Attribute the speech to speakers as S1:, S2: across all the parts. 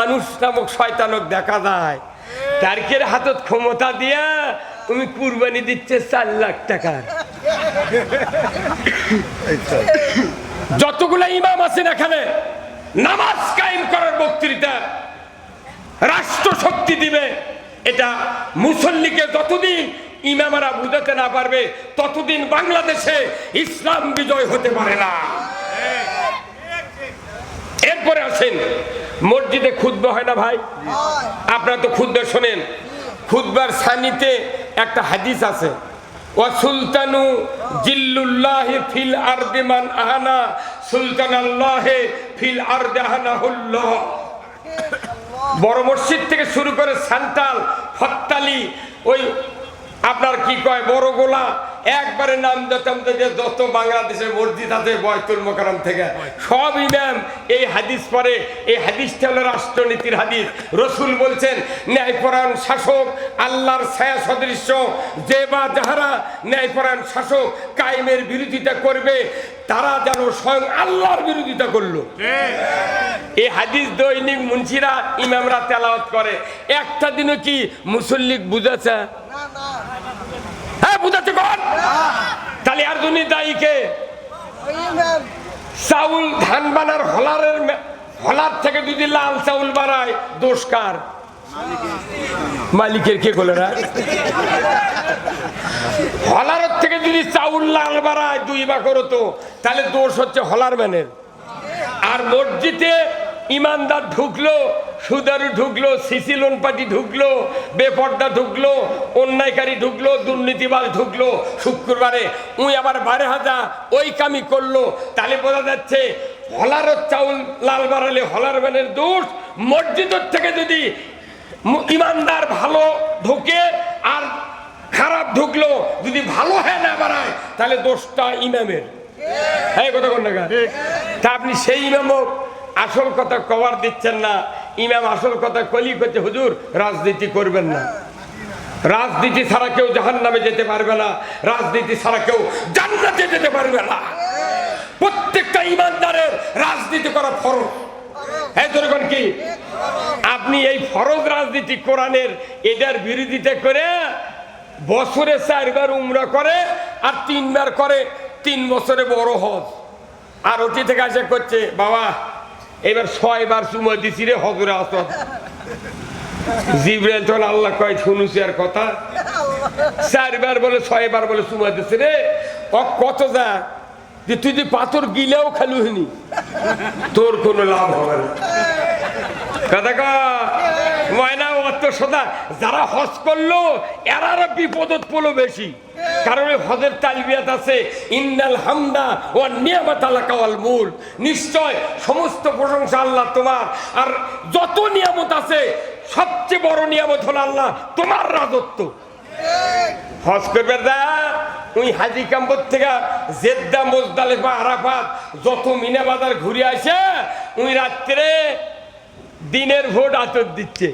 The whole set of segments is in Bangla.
S1: মানুষ নামক শয়তানক দেখা যায়। তারকের হাতত ক্ষমতা দিয়া তুমি কুরবানি দিচ্ছে চার লাখ টাকার। যতগুলো ইমাম আছেন এখানে, নামাজ কায়েম করার বক্তৃতা রাষ্ট্র শক্তি দিবে, এটা মুসল্লিকে যতদিন ইমামারা বুঝাতে না পারবে, ততদিন বাংলাদেশে ইসলাম বিজয় হতে পারে না। এরপরে আসেন মসজিদে খুদ্া হয় না ভাই? আপনারা তো খুদ্া শোনেন। খুদ্বার সানিতে একটা হাদিস আছে। সুলতানু জিল্লুল্লাহ ফিল আরদিমান আহানা সুলতান আল্লাহ ফিল আরদে বড় মসজিদ থেকে শুরু করে সান্তাল ফত্তালি ওই আপনার কি কয় বড় গোলা একবারে নাম যতাম যে যত বাংলাদেশের মসজিদ আছে বয়তুল মোকারম থেকে সব ইমাম এই হাদিস পরে, এই হাদিসটা হলো রাষ্ট্রনীতির হাদিস। রসুল বলছেন, ন্যায়পরায়ণ শাসক আল্লাহর ছায়া সদৃশ্য যে বা যাহারা ন্যায়পরায়ণ শাসক কায়েমের বিরোধিতা করবে, তারা যেন স্বয়ং আল্লাহর বিরোধিতা করল। এই হাদিস দৈনিক মুন্সিরা ইমামরা তেলাওয়াত করে। একটা দিনও কি মুসল্লিক বুঝাচ্ছে বুঝাচ্ছে কর তাহলে আর জন্য দায়ীকে চাউল ধান বানার হলারের হলার থেকে যদি লাল চাউল বাড়ায় দোষ কার? মালিকের কে বলে না? থেকে যদি চাউল লাল বাড়ায় দুই বা করো তো, তাহলে দোষ হচ্ছে হলার ম্যানের। আর মসজিদে ইমানদার ঢুকলো সুদারু ঢুকলো, সিসি লোন পার্টি ঢুকলো, বেপর্দা ঢুকলো, অন্যায়কারী ঢুকলো, দুর্নীতিবাজ ঢুকলো। শুক্রবারে উই আবার বারে হাজা, ওই কামি করল। তাহলে বোঝা যাচ্ছে হলার চাউল লাল বাড়ালে হলার ব্যানের দোষ। মসজিদের থেকে যদি ইমানদার ভালো ঢুকে আর খারাপ ঢুকলো, যদি ভালো হয় না বাড়ায়, তাহলে দোষটা ইমামের। হ্যাঁ কথা কোন? টাকা তা আপনি সেই ইমামও আসল কথা কভার দিচ্ছেন না। ইমাম আসল কথা কলি করছে হুজুর, রাজনীতি করবেন না। রাজনীতি ছাড়া কেউ জাহান নামে যেতে পারবে না। রাজনীতি ছাড়া কেউ জান্নাতে যেতে পারবে না। প্রত্যেকটা ইমানদারের রাজনীতি করা ফরজ। হ্যাঁ কি? আপনি এই ফরজ রাজনীতি কোরআনের এটার বিরোধিতা করে বছরে চারবার উমরা করে আর তিনবার করে তিন বছরে বড় হজ। আর ওটি থেকে আসে করছে, বাবা এবার ছয়বার চুমা দিছি রে, হজরে আসত জিব্রাইল তখন আল্লাহ কয়, শুনুছি আর কথা। চারবার বলে, ছয়বার বলে চুমা দিছি রে। ও কত যা, যে তুই যে পাথর গিলেও খালু হইনি তোর কোনো লাভ হবে না। কথা কা সদা, যারা হজ করল, এরার বিপদত পড়ল বেশি। কারণ ওই হজের তালবিয়াত আছে, ইন্নাল হামদা ও নিয়ামত আল্লাহ কাওয়াল মূল নিশ্চয় সমস্ত প্রশংসা আল্লাহ তোমার। আর যত নিয়ামত আছে, সবচেয়ে বড় নিয়ামত হলো আল্লাহ তোমার রাজত্ব। হজ করবে দা হাজি কাম্বর থেকে জেদ্দা, মোজদালেফা, আরাফাত, যত মিনা বাজার ঘুরে আসে তুই রাত্রে দিনের ভোট আচর দিচ্ছে।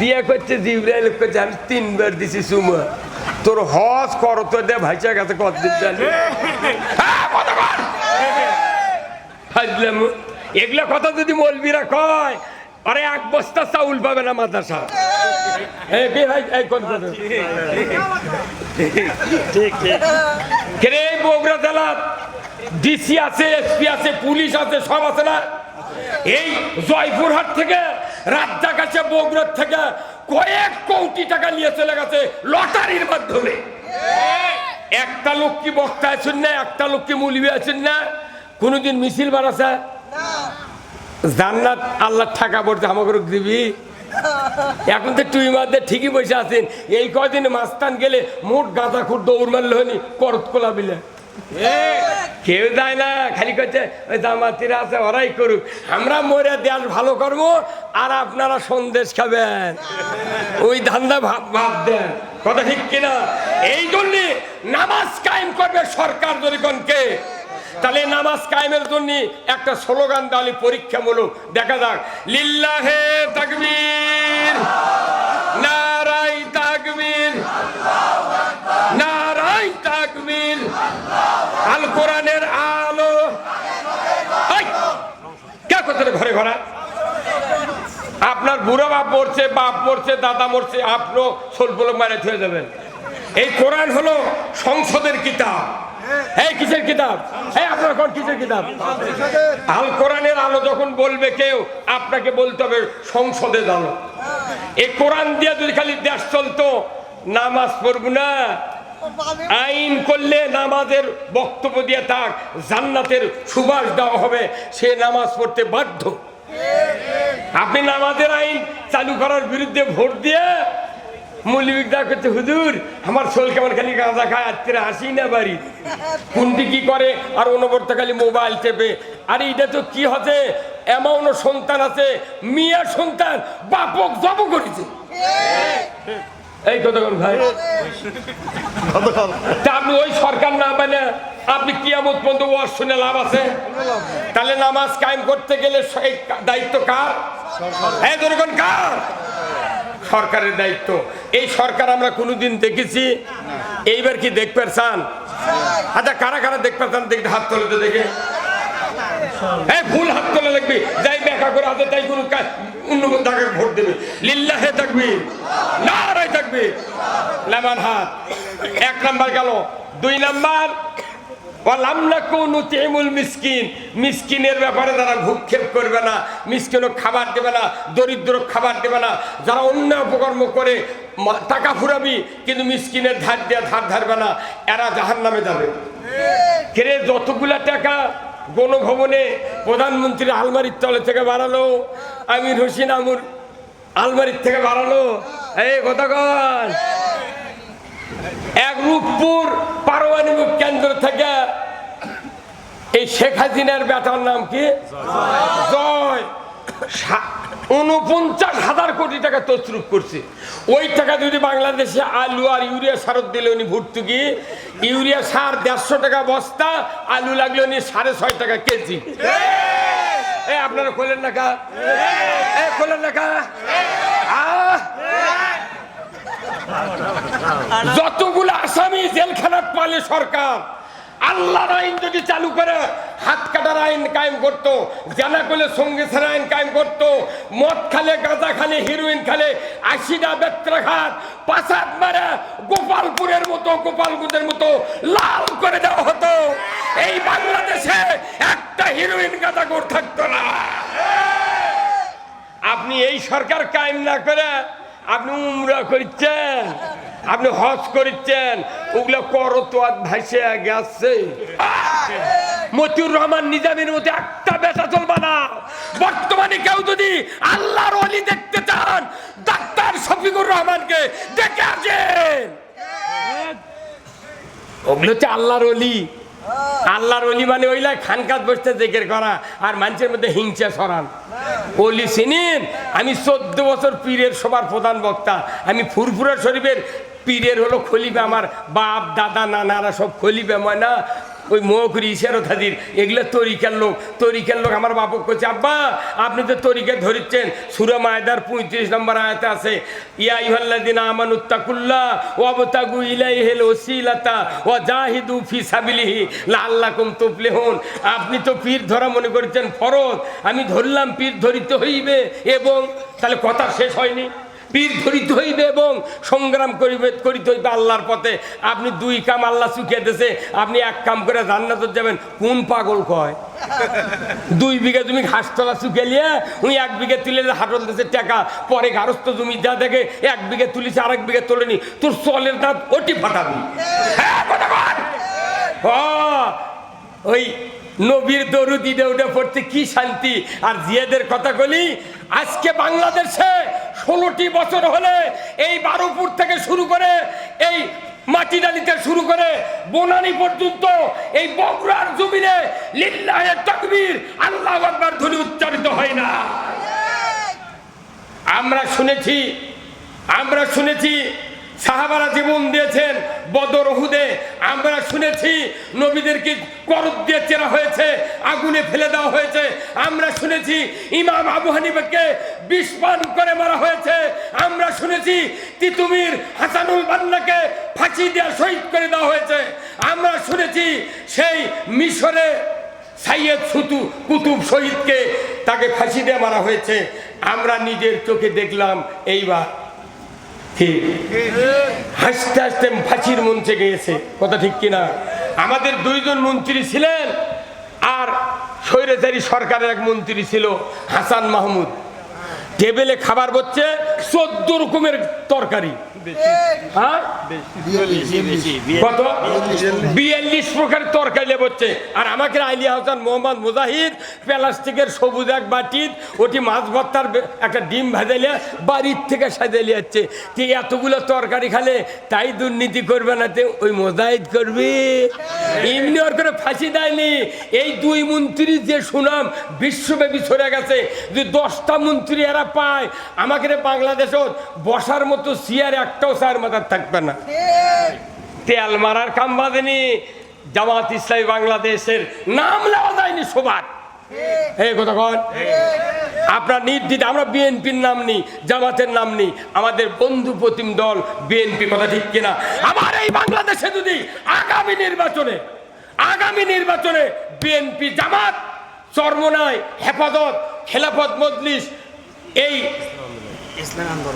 S1: দিয়ে করছে জিব্রাইল করছে আমি তিনবার দিছি সুমা। তোর হজ কর তো দে কতদিন জানি? হ্যাঁ, এগুলা কথা যদি মলবিরা কয় আরে এক বস্তা চাউল পাবে না মাদ্রাসা। বগুড়া জেলার ডিসি আছে এসপি আছে পুলিশ আছে সব আছে না? এই জয়পুরহাট থেকে রাজ্জাক আছে বগুড়ার থেকে কয়েক কোটি টাকা নিয়ে চলে গেছে লটারির মাধ্যমে। একটা লোক কি বক্তা আছেন না? একটা লোক কি মুলবি আছেন না? কোনোদিন মিছিল বাড়াছে জান্নাত আল্লাহ টাকা পড়তে আমাকে দিবি? এখন তো তুই মাঝে ঠিকই বসে আছেন। এই কদিন মাস্তান গেলে মোট গাঁদা খুঁট দৌড় মারলে হয়নি করত কোলা বিলে। কেউ দেয় না, খালি করছে ওই জামাতিরা আছে, ওরাই করুক। আমরা মরে দেশ ভালো করব, আর আপনারা সন্দেশ খাবেন। ওই ধান্দা ভাব দেন। কথা ঠিক কিনা? এই জন্যে নামাজ কায়েম করবে সরকার জনগণকে। তাহলে নামাজ কায়েমের জন্য একটা স্লোগান দালি পরীক্ষামূলক। দেখা যাক। লিল্লাহে তাকবীর। কোরআনের আলো। কে করতে ঘরে ঘরে? আপনার বুড়ো বাপ মরছে বাপ মরছে, দাদা মরছে, আপনিও সোলপলক মারে থয়ে যাবেন এই কোরআন হলো সংসদের কিতাব। এই কিসের কিতাব? এই আপনার কোন কিসের কিতাব? আল কোরআনের আলো যখন বলবে কেউ, আপনাকে বলতে হবে সংসদে জানো এই কোরআন দিয়ে যদি খালি দেশ চলতো, নামাজ পড়ব না। আইন করলে নামাজের বক্তব্য দিয়ে থাক জান্নাতের সুবাস দেওয়া হবে, সে নামাজ পড়তে বাধ্য। আপনি নামাজের আইন চালু করার বিরুদ্ধে ভোট দিয়ে করছে আমার কেমন খালি আসি না বাড়ি? কি করে? আর অনবর্ত খালি মোবাইল চেপে আর তো কি সন্তান আছে মিয়ার সন্তান, বাপক জব করেছে। এই কতক্ষণ ভাই। আপনি ওই সরকার না মানে আপনি কিয়ামত পর্যন্ত ওয়াজ শুনে লাভ আছে? তাহলে নামাজ কায়েম করতে গেলে দায়িত্ব কার? এই ধরুন কার? সরকারের দায়িত্ব। এই সরকার আমরা কোনোদিন দেখেছি। এইবার কি দেখতে চান আচ্ছা কারা কারা দেখতে চান দেখতে হাত তোলে তো দেখে। এই ভুল হাত তোলা লাগবে। যাই ব্যাখ্যা করে আছে তাই কোনো অন্য তাকে ভোট দেবে। লিল্লাহে থাকবে নারায় থাকবি লেমান হাত। এক নাম্বার গেল, দুই নাম্বার মিসকিন। মিসকিনের ব্যাপারে তারা ভূক্ষেপ করবে না, মিসকিনও খাবার দেবে না দরিদ্র খাবার দেবে না। যারা অন্য অপকর্ম করে টাকা ফুরাবি, কিন্তু মিসকিনের ধার দিয়ে ধার ধারবে না, এরা জাহান নামে যাবে। কেরে, যতগুলা টাকা গণভবনে প্রধানমন্ত্রীর আলমারির তলে থেকে বাড়ালো, আমির হোসেন আমুর আলমারির থেকে বাড়ালো, এই কতক্ষণ এক রূপপুর পারমাণবিক কেন্দ্র থেকে এই শেখ হাসিনার বেটার নাম কি? উনপঞ্চাশ হাজার কোটি টাকা ওই টাকা যদি বাংলাদেশে আলু আর ইউরিয়া ভর্তুকি, ইউরিয়া সার দেড়শো টাকা বস্তা, আলু সাড়ে ছয় টাকা কেজি। আপনারা খোলেন না কা? এ না কা? আহ! যতগুলো আসামি জেলখানাত পালে সরকার, আল্লাহর আইন যদি চালু করে, হাত কাটার আইন কায়েম করতো জানা করলে সঙ্গে ছাড়া আইন কায়েম করতো, মদ খালে, গাঁজা খালে হিরোইন খালে আশিটা বেত্রাঘাত পাশাত মারা গোপালপুরের মতো, গোপালগঞ্জের মতো লাল করে দেওয়া হতো। এই বাংলাদেশে একটা হিরোইন গাঁজা গোর থাকতো না। আপনি এই সরকার কায়েম না করে আপনি উমরা করছেন আপনি হজ করছেন ওগুলো করতো আর ভাইসে গেছে মতিউর রহমান নিজামের মধ্যে একটা বেটা চলবে না। বর্তমানে কেউ যদি আল্লাহর অলি দেখতে চান ডাক্তার শফিকুর রহমানকে দেখে আসেন। ওগুলো হচ্ছে আল্লাহর অলি আল্লাহর অলি মানে ওইলা খানকাত বসতে জেকের করা আর মানুষের মধ্যে হিংসা সরান অলি চিনিন আমি চোদ্দ বছর পীরের সবার প্রধান বক্তা। আমি ফুরফুরা শরীফের পীরের হলো খলিবে আমার বাপ, দাদা নানারা সব খলিফা, ময়না। ওই মৌকুরি ইশারত হাজির এগুলো তরিকার লোক তরিকার লোক আমার বাপক করছে আব্বা, আপনি তো তরিকা ধরিচ্ছেন। সুরা মায়দার পঁয়ত্রিশ নম্বর আয়াতে আছে, ইয়া ইহাল্লাদিন আমানুত্তাকুল্লাহ ওয়াবতাগু ইলাইহিল ওসিলাতা ওয়া জাহিদু ফি সাবিলিহি লাআল্লাকুম তুফলিহুন। আপনি তো পীর ধরা মনে করছেন ফরজ, আমি ধরলাম পীর ধরিতে হইবে এবং তাহলে কথা শেষ হয়নি। ধরিতে হইবে এবং সংগ্রাম করিবে করিতে হইবে আল্লাহর পথে। আপনি দুই কাম আল্লাহ চুকিয়ে দিয়েছে, আপনি এক কাম করে জান্নাত যাবেন। কোন পাগল কয়? দুই বিঘা জমি ঘাসতলা শুকে নিয়ে উনি এক বিঘে তুলে হাটল দিয়েছে টাকা, পরে গারস্থ জমি যা দেখে এক বিঘে তুলিছে, আরেক বিঘে তোলেনি তোর চলের দাঁত ওটি ফাটাবি। হ্যাঁ ওই নবীর দরুদিনে উঠে পড়তে কি শান্তি। আর জিয়াদের কথা বলি, আজকে বাংলাদেশে ষোলোটি বছর হলে এই বারোপুর থেকে শুরু করে এই মাটিডালিতে শুরু করে বোনানি পর্যন্ত এই বগুড়ার জমিনে লিল্লাহে তকবির আল্লাহ আকবার ধ্বনি উচ্চারিত হয় না। আমরা শুনেছি আমরা শুনেছি সাহাবারা জীবন দিয়েছেন বদর হুদে আমরা শুনেছি নবীদেরকে করদ দিয়ে চেরা হয়েছে, আগুনে ফেলে দেওয়া হয়েছে। আমরা শুনেছি ইমাম আবু হানিফাকে বিষ পান করে মারা হয়েছে। আমরা শুনেছি তিতুমির হাসানুল বান্নাকে ফাঁসি দেওয়া শহীদ করে দেওয়া হয়েছে। আমরা শুনেছি সেই মিশরে সাইয়েদ সুতু কুতুব শহীদকে তাকে ফাঁসি দিয়ে মারা হয়েছে। আমরা নিজের চোখে দেখলাম, এইবার কি? হাসতে হাসতে ফাঁসির মঞ্চে গিয়েছে। কথা ঠিক কিনা? আমাদের দুইজন মন্ত্রী ছিলেন আর স্বৈরাচারী সরকারের এক মন্ত্রী ছিল হাসান মাহমুদ। টেবিলে খাবার বচ্ছে চোদ্দ রকমের তরকারি। হ্যাঁ? কত? বিয়াল্লিশ প্রকার তরকারি লেবচ্ছে আর আমাকে আলী হাসান মোহাম্মদ মুজাহিদ, প্লাস্টিকের সবুজ এক বাটির ওটি মাছ ভর্তার একটা ডিম ভাজাইলে বাড়ির থেকে সাজাইলে যাচ্ছে। তুই এতগুলো তরকারি খালে তাই দুর্নীতি করবে না তে ওই মোজাহিদ করবি। এমনি ওর করে ফাঁসি দেয়নি। এই দুই মন্ত্রী যে সুনাম বিশ্বব্যাপী ছড়ে গেছে। যে দশটা মন্ত্রী এরা পায়, আমাকে বাংলাদেশত বসার মতো চেয়ার একটাও চার মাথার থাকবে না। তেল মারার কাম বাঁধেনি, জামাত ইসলামী বাংলাদেশের নাম নেওয়া যায়নি সবার। আপনার নির্দিত আমরা বিএনপির নাম নিই, জামাতের নাম নিই, আমাদের বন্ধু প্রতিম দল বিএনপি কথা ঠিক কিনা? আমার এই বাংলাদেশে যদি আগামী নির্বাচনে আগামী নির্বাচনে বিএনপি জামাত, চর্মনায় হেফাজত, খেলাফত, মজলিস এই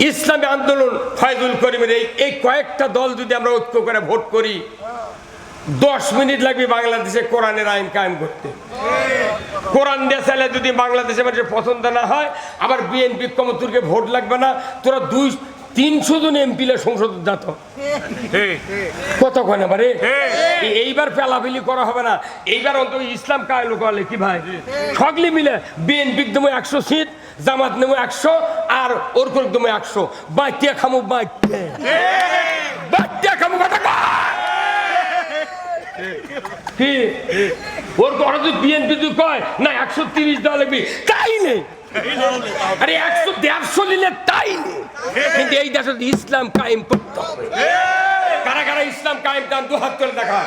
S1: ইসলামী আন্দোলন। ফয়জুল করিমের এই এই কয়েকটা দল যদি আমরা ঐক্য করে ভোট করি, দশ মিনিট লাগবে বাংলাদেশে কোরআনের আইন কায়েম করতে। কোরআন চাইলে যদি বাংলাদেশে মানুষের পছন্দ না হয়, আবার বিএনপি কমতুরকে ভোট লাগবে না, তোরা দুই তিনশো জন এমপি সংসদ যাত কতক্ষণ এবারে এইবার পেলাপিলি করা হবে না। এইবার অন্তত ইসলাম কায়ল করলে কি ভাই? সকলে মিলে বিএনপি দেবো একশো সিট জামাত নেব একশো আর ওর করে দেবো একশো। বাচ্চা খামো বাচ্চা বাচ্চা খামো কথা কি? ওর কথা তুই বিএনপি তুই কয়, না, একশো তিরিশ দেওয়া তাই নেই আরে, একশো দেড়শো নিলে তাই নেই কিন্তু এই দেশে ইসলাম কায়েম করতে হবে, কারা কারা ইসলাম কায়েম চান দু হাত করে দেখা।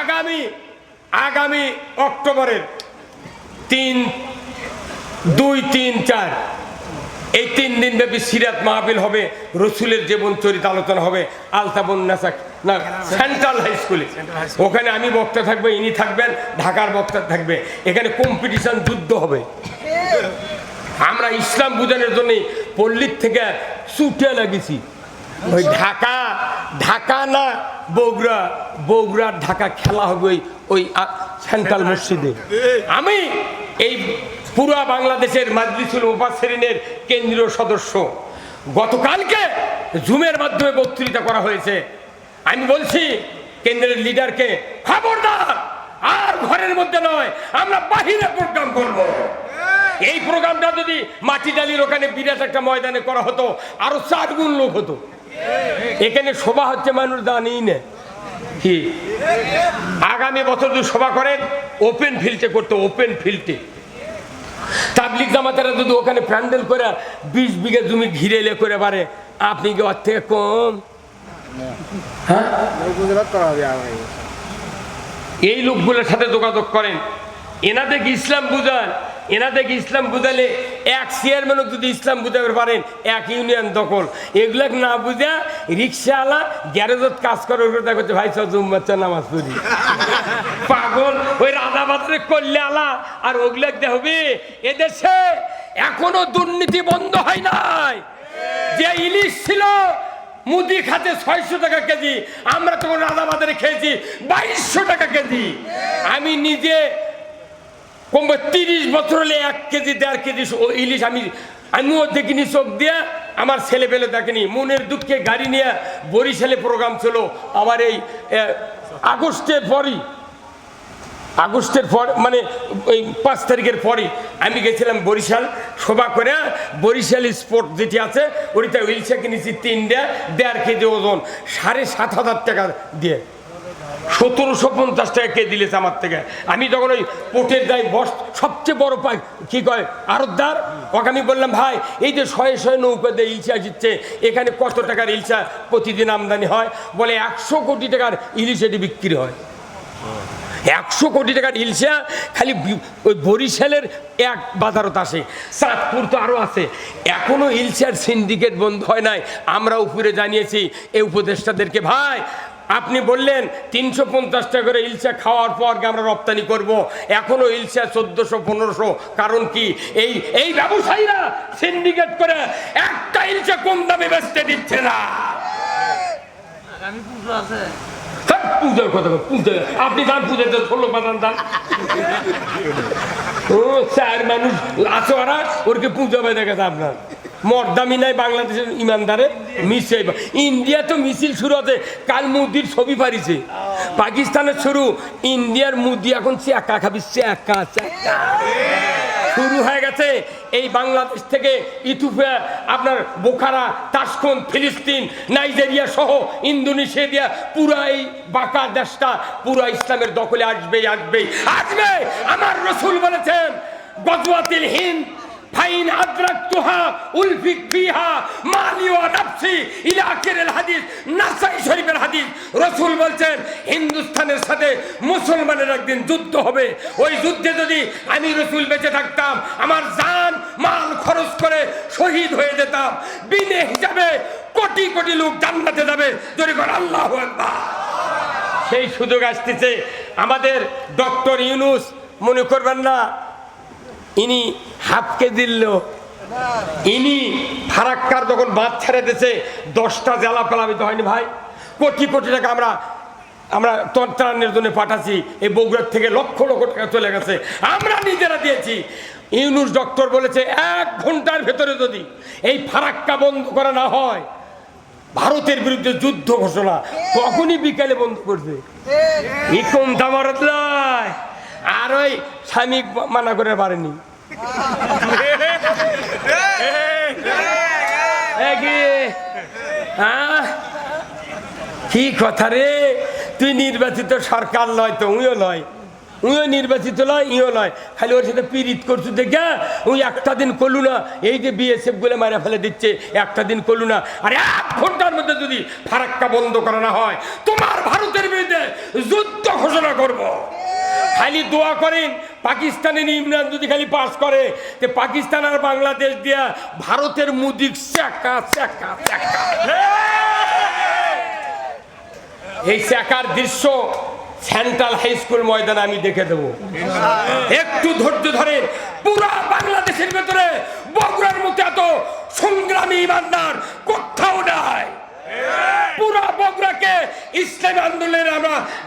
S1: আগামী আগামী অক্টোবরের তিন দুই তিন চার এই তিন দিন ব্যাপী সিরাত মাহফিল হবে রসুলের জীবন চরিত আলোচনা হবে আলতাবন নাসাক না সেন্ট্রাল হাই স্কুলে। ওখানে আমি বক্তা থাকব ইনি থাকবেন ঢাকার বক্তা থাকবে। এখানে কম্পিটিশন যুদ্ধ হবে। আমরা ইসলাম বুঝানোর জন্য পল্লীর থেকে ছুটে লাগিয়েছি ওই ঢাকা ঢাকা না বগুড়া বগুড়ার ঢাকা খেলা হবে ওই ওই সেন্ট্রাল মসজিদে। আমি এই পুরা বাংলাদেশের মাজলিসুল মুফাসসিরিনের কেন্দ্রীয় সদস্য। গতকালকে জুমের মাধ্যমে বক্তৃতা করা হয়েছে। আমি বলছি কেন্দ্রের লিডারকে খবরদার আর ঘরের মধ্যে নয় আমরা বাহিরে প্রোগ্রাম করব। এই প্রোগ্রামটা যদি মাটি ডালির ওখানে বিরাট একটা ময়দানে করা হতো আরও চার গুণ লোক হতো। এখানে সভা হচ্ছে মানুষ জানেই না কি? আগামী বছর যদি সভা করেন ওপেন ফিল্ডে করতে ওপেন ফিল্ডে তাবলিক জামাতারা যদি ওখানে প্যান্ডেল করে, বিশ বিঘা জমি ঘিরে এলে করে পারে, আপনি কি ওর থেকে কম?
S2: আবার
S1: এই লোকগুলোর সাথে যোগাযোগ করেন। এনাদেরকে ইসলাম বুঝান। এনাদেরকে ইসলাম বুঝালে এক চেয়ারম্যানও যদি ইসলাম বুঝাতে পারেন এক ইউনিয়ন দখল। এগুলো না বুঝা রিক্সাওয়ালা গ্যারেজত কাজ করে দেখা হচ্ছে ভাই সজুম বাচ্চা নামাজ পড়ি। পাগল ওই রাধা বাজারে করলে আলা আর ওগুলো হবে এদেশে এখনও দুর্নীতি বন্ধ হয় নাই। যে ইলিশ ছিল মুদি খাতে ছয়শো টাকা কেজি আমরা তখন রাধা বাজারে খেয়েছি বাইশশো টাকা কেজি। আমি নিজে কমবে তিরিশ বছর হলে এক কেজি, দেড় কেজি ইলিশ আমি আমিও দেখিনি চোখ দিয়ে, আমার ছেলে পেলে দেখেনি। মনের দুঃখে গাড়ি নিয়ে বরিশালে প্রোগ্রাম ছিল আমার এই আগস্টের পরই, আগস্টের পর মানে ওই পাঁচ তারিখের পরই আমি গেছিলাম বরিশাল সভা করে, বরিশাল স্পোর্ট যেটি আছে ওইটা উইলসা কিনেছি তিনটা, দেড় কেজি ওজন, সাড়ে সাত হাজার টাকা দিয়ে। সতেরোশো পঞ্চাশ টাকা কে দিলেছে আমার থেকে? আমি যখন ওই পোটের দায় বস সবচেয়ে বড় পাই কি কয়? আরতদার? ওকে আমি বললাম, ভাই, এই যে শয়ে শয়ে নৌকা দিয়ে ইলশা দিচ্ছে এখানে কত টাকার ইলশা প্রতিদিন আমদানি হয়? বলে, একশো কোটি টাকার ইলিশ এটি বিক্রি হয়। একশো কোটি টাকার ইলশা খালি ওই বরিশালের এক বাজারত আসে চাঁদপুর তো আরও আছে। এখনও ইলশার সিন্ডিকেট বন্ধ হয় নাই। আমরা উপরে জানিয়েছি এই উপদেষ্টাদেরকে, ভাই আপনি বললেন তিনশো পঞ্চাশ টাকা করে ইলশা খাওয়ার পর আমরা রপ্তানি করব। এখনও ইলশা চোদ্দশো পনেরোশো। কারণ কি? এই এই ব্যবসায়ীরা সিন্ডিকেট করে একটা ইলশা কম দামে বেচতে দিচ্ছে না। হ্যাঁ, পূজার কথা পূজা। আপনি পুজোতে ষোলো ও চার মানুষ আছে ওরা ওরকে পুজো বেঁধে গেছে আপনার। মর্দামি নাই বাংলাদেশের ইমানদারে মিশে ইন্ডিয়া তো মিছিল শুরু হচ্ছে কাল মুদির ছবি পারিছে। পাকিস্তানের শুরু, ইন্ডিয়ার মুদি এখন সে চেকা খাবি চেকা চেকা শুরু হয়ে গেছে এই বাংলাদেশ থেকে ইথিওপিয়া, আপনার বোখারা তাসখন ফিলিস্তিন, নাইজেরিয়া সহ ইন্দোনেশিয়া দিয়া পুরা এই বাঁকা দেশটা, পুরা ইসলামের দখলে আসবেই আসবেই। আসবে! আমার রসুল বলেছেন, গজওয়াতিল হিন্দ ফাইন আদ্রাকতুহা উলফিক ফিহা মালি ওয়া নাফসি ইলা আখিরিল হাদিস, নাসাই শরীফের হাদিস। বলছেন, হিন্দুস্তানের সাথে মুসলমানের একদিন যুদ্ধ হবে। ওই যুদ্ধে যদি আমি রসুল বেঁচে থাকতাম, আমার জান মাল খরচ করে শহীদ হয়ে যেতাম। বিনে হিসাবে কোটি কোটি লোক জান্নাতে যাবে। যদি করে আল্লাহু সেই সুযোগ আসতেছে। আমাদের ডক্টর ইউনুস, মনে করবেন না ইনি হাতকে দিল ইনি ফারাক্কার যখন বাঁধ ছেড়ে দিয়েছে দশটা জেলা প্লাবিত হয়নি ভাই। কোটি কোটি টাকা আমরা আমরা তন্ত্রাণের জন্য পাঠাচ্ছি। এই বগুড়ার থেকে লক্ষ লক্ষ টাকা চলে গেছে। আমরা নিজেরা দিয়েছি। ইউনুস ডক্টর বলেছে এক ঘণ্টার ভেতরে যদি এই ফারাক্কা বন্ধ করা না হয় ভারতের বিরুদ্ধে যুদ্ধ ঘোষণা তখনই বিকালে বন্ধ করবে। ইকম দামারত লয় আর ওই স্বামী মানা করে পারেনি। কি? কথা রে? তুই নির্বাচিত সরকার নয় তো, উইও নয়। উইও নির্বাচিত নয়, ইও নয়। খালি ওর সাথে পিরিত করছু দেখে উই একটা দিন করলু না, এই যে বিএসএফগুলো মারা ফেলে দিচ্ছে, একটা দিন করলু না। আর এক ঘণ্টার মধ্যে যদি ফারাক্কা বন্ধ করা না হয়, তোমার ভারতের বিরুদ্ধে যুদ্ধ ঘোষণা করব। খালি দোয়া করেন, পাকিস্তানের ইমরান যদি খালি পাস করে, তে পাকিস্তান আর বাংলাদেশ দিয়া ভারতের মুদিক চাকা চাকা চাকা এই চাকার দৃশ্য সেন্ট্রাল হাই স্কুল ময়দানে আমি দেখে দেবো। একটু ধৈর্য ধরেন, পুরা বাংলাদেশের ভেতরে বগুড়ার মতো এত সংগ্রামী ইমানদার কোথাও নাই।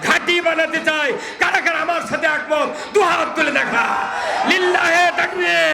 S1: ঘাঁটি বানাতে চাই। কারা আমার সাথে একমত দু হাত তুলে দেখা। লিল্লাহে